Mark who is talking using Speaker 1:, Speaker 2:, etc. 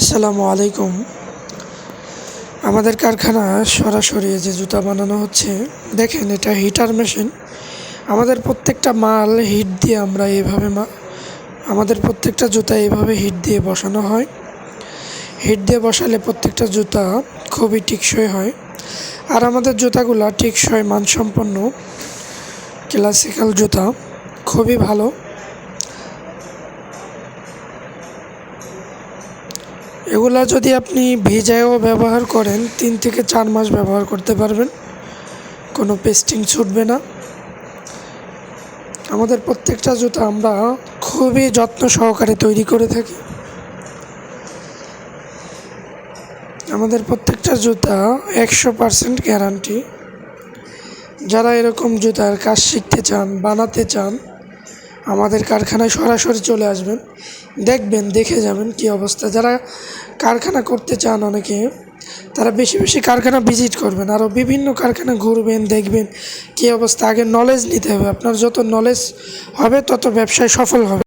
Speaker 1: আসসালামু আলাইকুম। আমাদের কারখানা সরাসরি যে জুতা বানানো হচ্ছে, দেখেন এটা হিটার মেশিন। আমাদের প্রত্যেকটা মাল হিট দিয়ে আমরা এইভাবে মা, আমাদের প্রত্যেকটা জুতা এইভাবে হিট দিয়ে বসানো হয়। হিট দিয়ে বসালে প্রত্যেকটা জুতা খুবই টেকসই হয়। আর আমাদের জুতাগুলা টেকসই, মানসম্পন্ন ক্লাসিক্যাল জুতা, খুবই ভালো। এগুলা যদি আপনি ভিজায়ও ব্যবহার করেন, তিন থেকে চার মাস ব্যবহার করতে পারবেন। কোনো পেস্টিং ছুটবে না। আমাদের প্রত্যেকটা জুতা আমরা খুবই যত্ন সহকারে তৈরি করে থাকি। আমাদের প্রত্যেকটা জুতা একশো পারসেন্ট গ্যারান্টি। যারা এরকম জুতার কাজ শিখতে চান, বানাতে চান আমাদের কারখানায় সরাসরি চলে আসবেন, দেখবেন, দেখে যাবেন কি অবস্থা। যারা কারখানা করতে চান অনেকে, তারা বেশি বেশি কারখানা ভিজিট করবেন। আরও বিভিন্ন কারখানা ঘুরবেন, দেখবেন কি অবস্থা। আগে নলেজ নিতে হবে। আপনার যত নলেজ হবে, তত ব্যবসায় সফল হবে।